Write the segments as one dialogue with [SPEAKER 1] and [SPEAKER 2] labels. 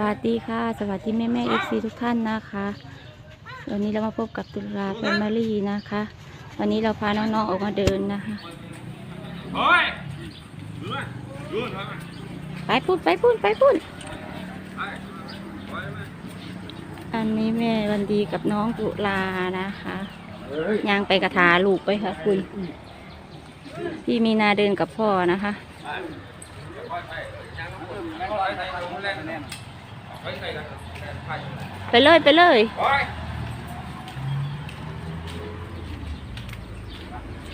[SPEAKER 1] วัสดีค่ะ สวัสดีแม่แม่เอฟซีทุกท่านนะคะวันนี้เรามาพบกับตุลาแฟมิลี่นะคะ วันนี้เราพาน้องๆออกมาเดินนะคะ
[SPEAKER 2] ไหมดูทำไป
[SPEAKER 1] พูดไปพูดไปพูด
[SPEAKER 2] ไปปไหม
[SPEAKER 1] อันนี้แม่วันดีกับน้องตุลานะคะย่างไปกระถาลูกไปค่ะคุณพี่มีนาเดินกับพ่อนะคะ ไปเลยไปเลย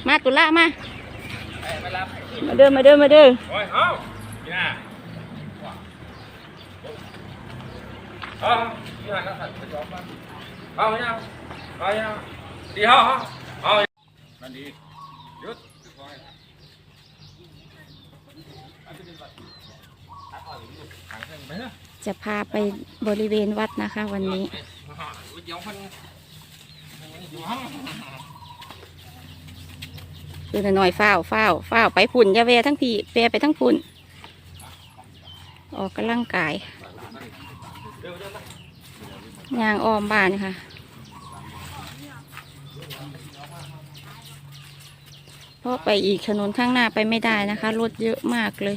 [SPEAKER 1] มาตุลามามาเดินมาเดินมาเดิน
[SPEAKER 2] โอ้ยเอานี่นะเอานี่นะนักสัตว์จะยอมป่ะเอาเนี่ยเอา
[SPEAKER 1] จะพาไปบริเวณวัดนะคะ วันนี้
[SPEAKER 2] เดี๋ยวมันอยู่ห้อง
[SPEAKER 1] คือหน่อยฝ้าวฝ้าวฝ้าวไปพุ่นยาแวทั้งพี่แปรไปทั้งพุ่น ออกกำลังกายยางอ้อมบ้านค่ะเพราะไปอีกถนนข้างหน้าไปไม่ได้นะคะ รถเยอะมากเลย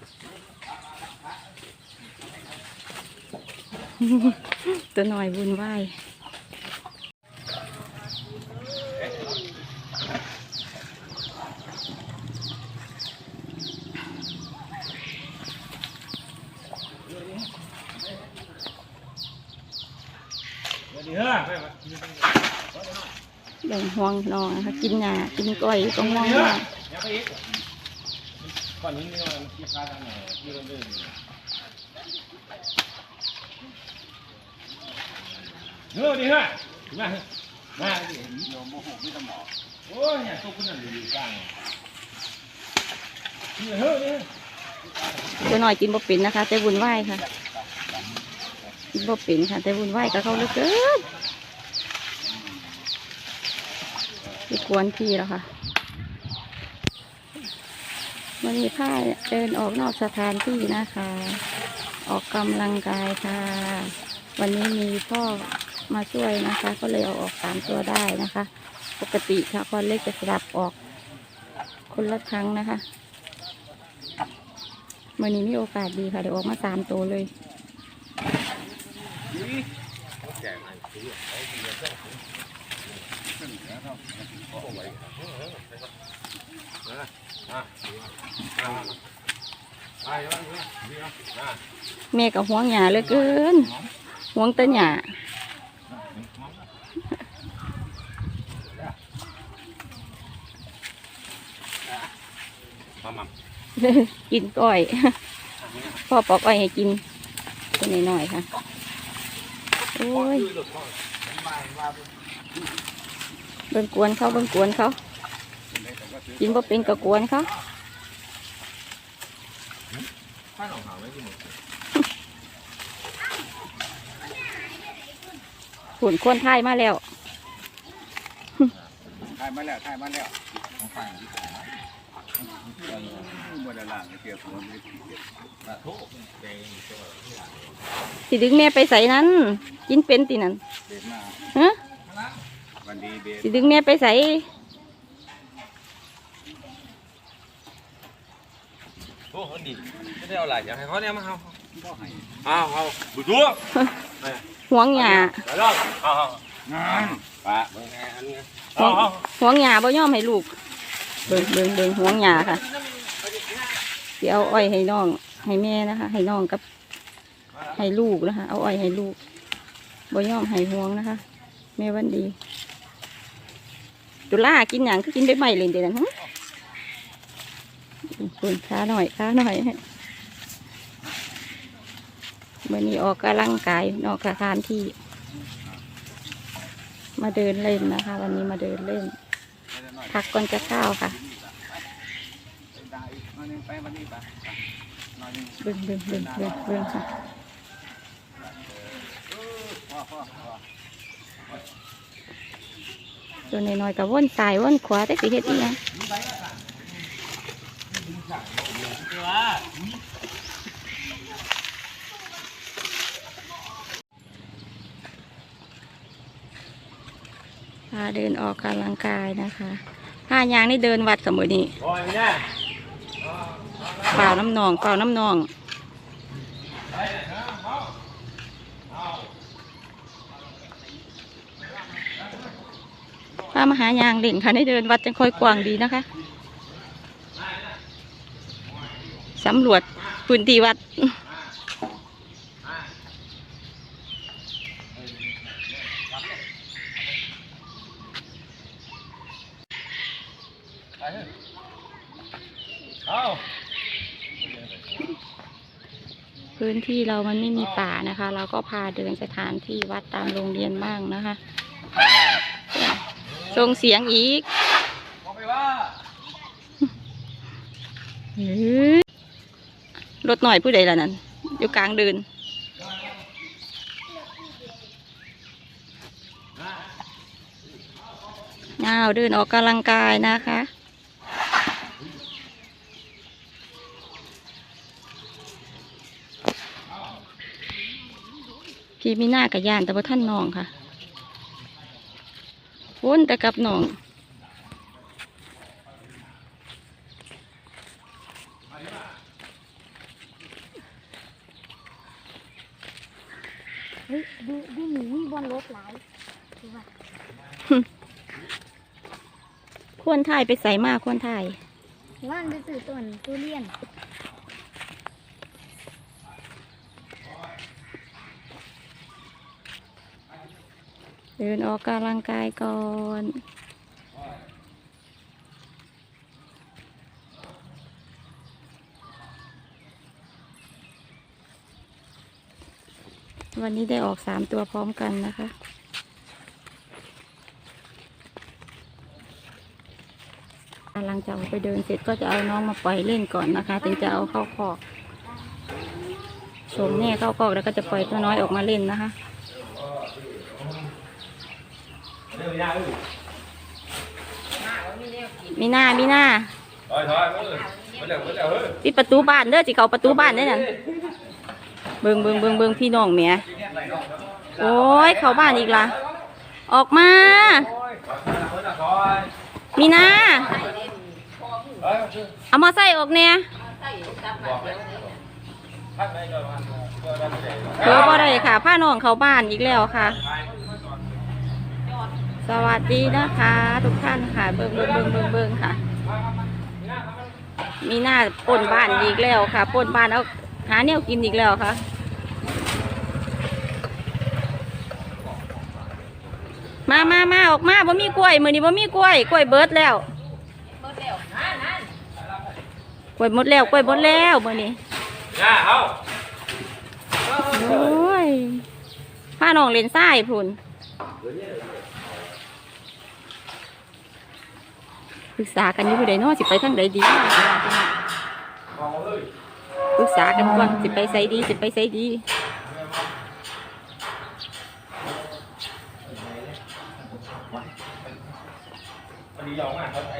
[SPEAKER 1] ตัวหน่อยบุญไหว้แบ่งห่วงนอนะคะกินหญ้ากินก้อยอยู่ตรงหน้อง
[SPEAKER 2] อย่าก่อนนี้นี่มันคิดค่าทางไหนที่เรื่อง เนื้อดีเฮ้ยมามาดิโยมโมโหไม่ต้องบอโอ้ยเนี่ยตัวคุณนั่นอยู่กลางนี่เฮ้ยนี่
[SPEAKER 1] ตัวหน่อยกินบ่เป็นนะคะแต่บุญไหวายค่ะ กินบ่เป็นค่ะแต่บุญไหวายกับเขาเหลือเกินไปกวนพี่แล้วค่ะวันนี้ผ้าเดินออกนอกสถานที่นะคะ ออกกำลังกายค่ะ วันนี้มีพ่อ มาช่วยนะคะ ก็เลยเอาออกสามตัวได้นะคะ ปกติค่ะคอนเล็กจะสลับออกคนละครั้งนะคะวันนี้มีโอกาสดีค่ะเดี๋ยวออกมาสามตัวเลย
[SPEAKER 2] แม่
[SPEAKER 1] กับห่วงหยาเหลือเกินห่วงตะหยา
[SPEAKER 2] มามา
[SPEAKER 1] กินก้อย พ่อปอกอ้อยให้กินตัวน้อยๆค่ะ โอ้ย เบิ่งกวนเขาเบิ่งกวนเขา กินบ่เป็นก็กวนเขา
[SPEAKER 2] ข้าหนองหาไม่กินหมด
[SPEAKER 1] หุ่นควนไทยมาแล้ว
[SPEAKER 3] ถ่ายมาแล้วถ่ายมาแล้ว ของฝั่งเนี่ยว
[SPEAKER 2] มาทุกในตัว
[SPEAKER 1] สิดึงแม่ไปใส่นั้นกินเป็นตินั่นฮะ
[SPEAKER 3] สิ
[SPEAKER 1] ดึงแม่ไปใส่
[SPEAKER 2] โอ้คนดีไม่ได้เอาหลายอย่างให้เขาเนี่ยมาเอาเอาเอาบุตัว
[SPEAKER 1] ห่วงหยา
[SPEAKER 2] แล้วงเอาเอาไป
[SPEAKER 1] ห่วงาห่วงหยาบ่ยอมให้ลูก เบิ่งเบิ่งเบิ่งห่วงหยาค่ะสิเอาอ้อยให้น้อง ให้แม่นะคะ ให้น้องกับ ให้ลูกนะคะ เอาอ้อยให้ลูกบ่ยอมให้ห่วงนะคะ แม่วันดีจุล่ากินอย่างคือกินไปใหม่เลยเดี๋ยวนั้นฮะคุณค้าหน่อยค้าหน่อยมื่อนี้ออกกำลังกายนอกสถานที่ มาเดินเล่นนะคะ วันนี้มาเดินเล่น พักก่อนจะเข้าวค่ะ
[SPEAKER 3] ไปวันนี้ไปนอนนี่
[SPEAKER 1] เบิ่งเบิ่งเบิ่งเบิ่งเบิ่งค่ะ
[SPEAKER 3] พ่อพ่อพ่อ
[SPEAKER 1] ส่วนน้อยๆกับว่นซ้ายว่นขวาแต่สิเฮ็ดอีหยัง พาเดินออกกำลังกายนะคะผ้ายางนี่เดินวัดกับมือนี่
[SPEAKER 2] อยไม่ได้
[SPEAKER 1] เปล่าน้ำนองเปล่าน้ำนองพามาหายางเล่นค่ะได้เดินวัดจังค่อยกว้างดีนะคะสำรวจพื้นที่วัด
[SPEAKER 2] ไปเถอะเอา
[SPEAKER 1] พื้นที่เรามันไม่มีป่านะคะ เราก็พาเดินสถานที่วัดตามโรงเรียนบ้างนะคะส่งเสียงอีกรถหน่อยผู้ใดล่ะนั่นอยู่กลางเดินอ้าวเดินออกกำลังกายนะคะ พี่มีหน้ากับยานแต่ว่าท่านน้องค่ะวนแต่กับน้อง
[SPEAKER 4] เฮ้ยดูดูหมูบนรถหลายคือว่า
[SPEAKER 1] ควรถ่ายไปใส่มากควรถ่าย
[SPEAKER 4] ว่านไปซื้อต้นทุเรียน
[SPEAKER 1] เดินออกกำลังกายก่อนวันนี้ได้ออกสามตัวพร้อมกันนะคะ หลังจากออกไปเดินเสร็จก็จะเอาน้องมาปล่อยเล่นก่อนนะคะ ถึงจะเอาเข้าคอกชมแน่เข้าคอกแล้วก็จะปล่อยตัวน้อยออกมาเล่นนะคะ
[SPEAKER 2] เรื่องยากเลย
[SPEAKER 1] มีหน้ามีหน้า
[SPEAKER 2] ถอยถอยมือมาเร็วมาเร็วเฮ้ย
[SPEAKER 1] ปิดประตูบ้านเด้อสิเขาประตูบ้านได้นั่นเบิงเบิงเบิงเบิงพี่น้องเมียโอ้ยเขาบ้านอีกละออกมา
[SPEAKER 2] โอ้ยถอยถอย
[SPEAKER 1] มีหน้า
[SPEAKER 2] เฮ้ย
[SPEAKER 1] เอามาใส่ออกเนี่ย
[SPEAKER 2] พักไหนก่อนพักเดี๋ยวได้ไม่ได้
[SPEAKER 1] เดี๋ยวบ่ได้ค่ะผ้าน้องเขาบ้านอีกแล้วค่ะ สวัสดีนะคะ ทุกท่านค่ะ เบิงเบิงเบิงเบิงเบิงค่ะ มีหน้าปล้นบ้านอีกแล้วค่ะปล้นบ้านเอาหาแนวกินอีกแล้วค่ะมามามาออกมาบ่มีกล้วยมือนี้บ่มีกล้วยกล้วยเบิดแล้วกล้วยหมดแล้วกล้วยหมดแล้วมือนี้
[SPEAKER 2] ย่าเอา
[SPEAKER 1] โอ้ยผ้าน้องเล่นทรายพุ่น ปรึกษากันอยู่ผู้ใดเนาะสิไปทางใดดี
[SPEAKER 2] เอาเลย
[SPEAKER 1] ปรึกษากันก่อนสิไปไสดีสิไปไสดี
[SPEAKER 2] วันมียองมากเขาไอ้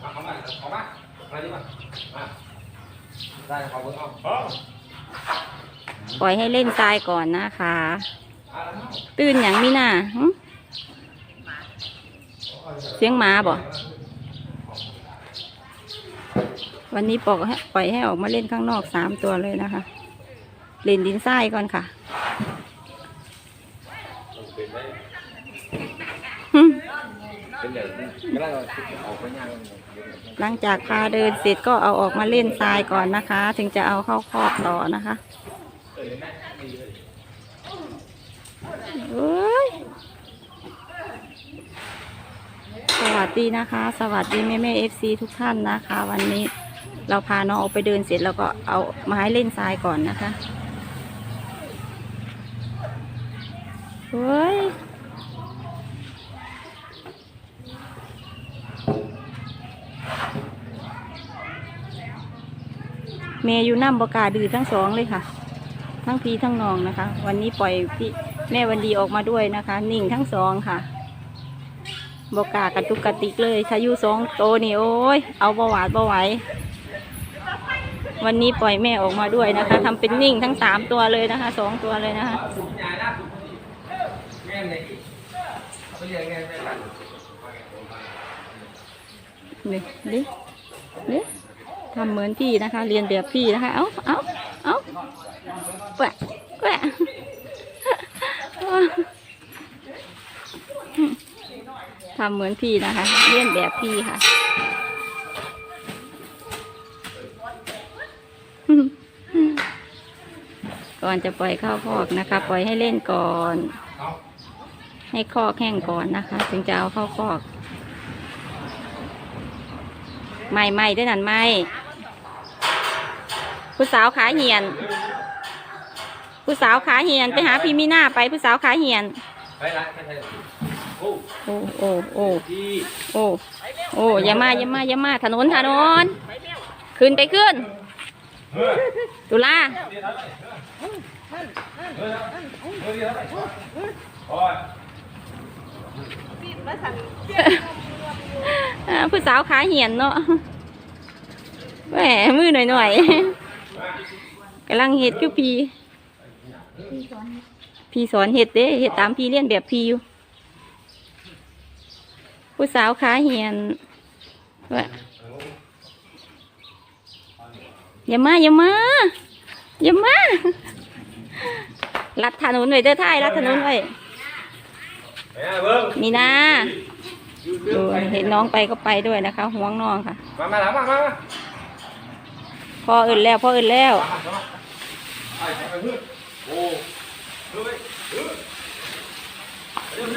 [SPEAKER 2] เอามาเอามามาดิมามาได้ขอบคุณเอาเอา
[SPEAKER 1] ปล่อยให้เล่นทรายก่อนนะคะ ตื่นอย่างมีหน้า เสียงหมาบ่วันนี้ปล่อยให้ปล่อยให้ออกมาเล่นข้างนอกสามตัวเลยนะคะ เล่นดินทรายก่อนค่ะหึ
[SPEAKER 3] เป็นเลยก็แล้วเอาไปย่าง
[SPEAKER 1] หลังจากพาเดินเสร็จก็เอาออกมาเล่นทรายก่อนนะคะ ถึงจะเอาเข้าคอกต่อนะคะเอ้ยส วัสดีนะคะ สวัสดีแม่แม่เอฟซีทุกท่านนะคะ วันนี้เราพาน้องออกไปเดินเสร็จแล้วก็เอาไม้เล่นทรายก่อนนะคะเฮ้ยเมย์อยู่น้ำบกล้าดื้อทั้งสองเลยค่ะ ทั้งพีทั้งน้องนะคะ วันนี้ปล่อยพี่แม่วันดีออกมาด้วยนะคะ นิ่งทั้งสองค่ะ บกากระตุกกระติกเลย ถ้าอยู่สองโตวนี่โอ้ย เอาบาหวาดเบาไหววันนี้ปล่อยแม่ออกมาด้วยนะคะทำเป็นนิ่งทั้งสามตัวเลยนะคะสองตัวเลยนะคะ
[SPEAKER 3] แง่เลยเอาไปเรียนแง่นี่
[SPEAKER 1] ทำเหมือนพี่นะคะ เรียนแบบพี่นะคะ เอาเอาเอาแกะแกะ ทำเหมือนพี่นะคะเรียนแบบพี่ค่ะก่อนจะปล่อยเข้าคอกนะคะ ปล่อยให้เล่นก่อน ให้คอกแห้งก่อนนะคะ ถึงจะเอาเข้าคอก ไม่ไม่ด้วยนั่นไม่ผู้สาวขาเหียน ผู้สาวขาเหียนไปหาพี่มีหน้าไปผู้สาวขาเหียน
[SPEAKER 2] ไปละไปไทย โอ้
[SPEAKER 1] โอ้โอ้โอ้
[SPEAKER 2] ดี
[SPEAKER 1] โอ้โอ้อย่ามาอย่ามาอย่ามาถนนถนน ขึ้นไปขึ้น
[SPEAKER 2] เฮ้ย
[SPEAKER 1] ตุลา
[SPEAKER 2] เฮ้ยเฮ้ยโอ้ย
[SPEAKER 1] อ่าผู้สาวขาเหียนเนาะแหมมือหน่อยหน่อยๆกำลังเห็ดคือพี
[SPEAKER 4] พี่สอน
[SPEAKER 1] พี่สอนเห็ดเด้เห็ดตามพี่เลี้ยนแบบพี่อยู่ ผู้สาวขาเหียนว่าอย่ามาอย่ามาอย่ามาลัดถนนไว้เด้อท้ายลัดถนนไว้
[SPEAKER 2] ไปอะเบิ้ง
[SPEAKER 1] มีนาดูเห็นน้องไปก็ไปด้วยนะคะห่วงน้องค่ะ
[SPEAKER 2] มามาหลังมามามา
[SPEAKER 1] พ่อเอื่นแล้วพ่อเอื่นแล้ว
[SPEAKER 2] มามาไปไปเพื่อนโอ้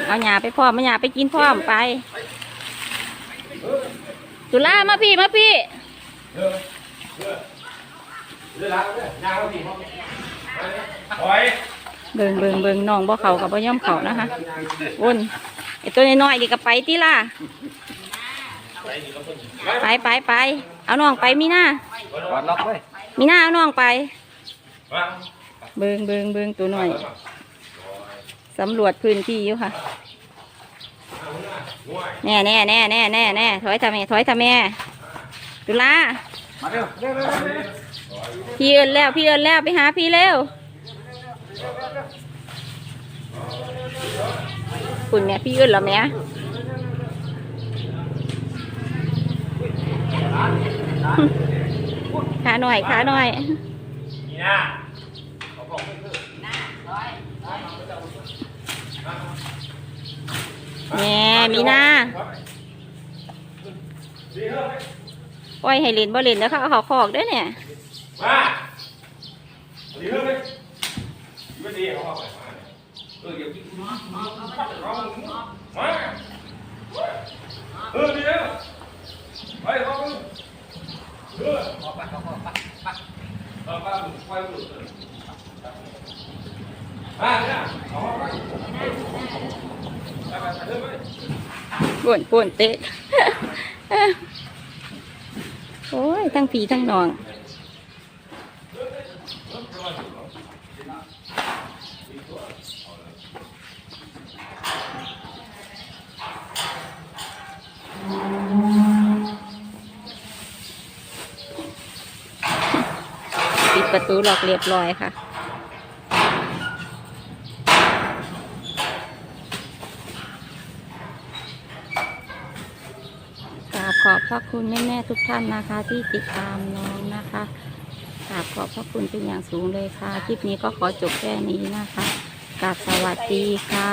[SPEAKER 2] เอา
[SPEAKER 1] หยาไปพร้อมมาหยาไปกินพร้อมไปตุลามาพี่มาพี่
[SPEAKER 2] เฮ้ยเฮ้ยเฮ้ยละพี
[SPEAKER 1] เบิงเบิงเบิงน้องบ่เขากับบ่ย่อมเขานะคะวนไอตัวน้อยๆนี่ก็ไปที่ล่ะไปไปไปเอาน้องไปมีหน้ามีหน้าเอาน้องไป เบิงเบิงเบิงตัวน้อย สำรวจพื้นที่อยู่ค่ะแน่แน่แน่แน่แน่แน่ถอยทำแม่ถอยทำแม่ตุลาพี่เอินแล้วพี่เอินแล้วไปหาพี่เร็วคุณแม่พี่เอินแล้วแม่ขาหน่อยขาหน่อย
[SPEAKER 2] นี่นะเขาบอกไม่เพื่อน
[SPEAKER 1] แม่มีหน้า
[SPEAKER 2] ดีเฮ้ย
[SPEAKER 1] ปล่อยให้เล่นบ่เล่นแล้วเขาเอาเขาคอกด้วยเนี่ย
[SPEAKER 2] มาดีเฮ้ยไม่ดีเขาไปมาเออเดี๋ยวมาเออดีแล้วไปเขาเออ
[SPEAKER 3] ออกไปออกไปไป
[SPEAKER 2] เออป้าไปมาเนี่ยเอาไป
[SPEAKER 1] ป่วนป่วนเตะโอ้ย ทั้งผีทั้งนอง ปิดประตูหลอกเรียบร้อยค่ะ กราบ ขอบพระคุณแม่ๆทุกท่านนะคะ ที่ติดตามน้องนะคะกราบขอบพระคุณเป็นอย่างสูงเลยค่ะ คลิปนี้ก็ขอจบแค่นี้นะคะกราบสวัสดีค่ะ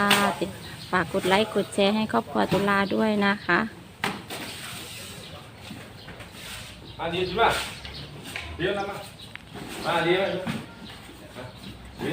[SPEAKER 1] ฝากกดไลค์กดแชร์ให้ครอบครัวตุลาด้วยนะคะ
[SPEAKER 2] มาดีใช่ไหมเดี๋ยวนะมามาดีไหมดี